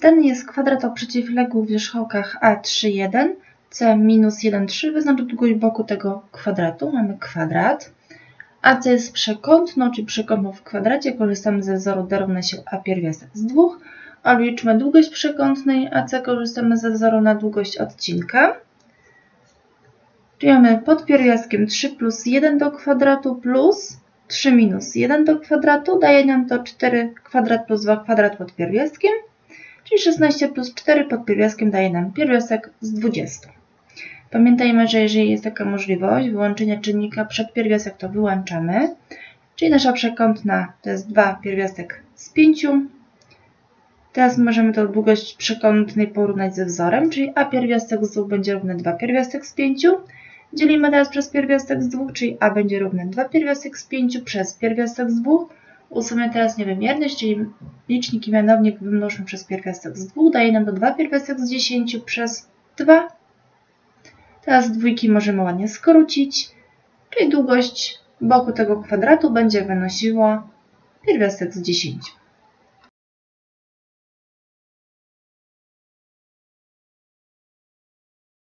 Dany jest kwadrat o przeciwległych wierzchołkach a3,1, c minus 1,3. Wyznacz długość boku tego kwadratu. Mamy kwadrat. AC jest przekątną, czyli przekątną w kwadracie. Korzystamy ze wzoru d równa się a pierwiastek z 2. Obliczmy długość przekątnej AC. Korzystamy ze wzoru na długość odcinka. Czyli mamy pod pierwiastkiem 3 plus 1 do kwadratu plus 3 minus 1 do kwadratu. Daje nam to 4 kwadrat plus 2 kwadrat pod pierwiastkiem. Czyli 16 plus 4 pod pierwiastkiem daje nam pierwiastek z 20. Pamiętajmy, że jeżeli jest taka możliwość wyłączenia czynnika przed pierwiastek, to wyłączamy. Czyli nasza przekątna to jest 2 pierwiastek z 5. Teraz możemy tą długość przekątnej porównać ze wzorem, czyli a pierwiastek z 2 będzie równy 2 pierwiastek z 5. Dzielimy teraz przez pierwiastek z 2, czyli a będzie równy 2 pierwiastek z 5 przez pierwiastek z 2. Usuniemy teraz niewymierność, czyli licznik i mianownik wymnożmy przez pierwiastek z 2. Daje nam to 2 pierwiastek z 10 przez 2. Teraz dwójki możemy ładnie skrócić, czyli długość boku tego kwadratu będzie wynosiła pierwiastek z 10.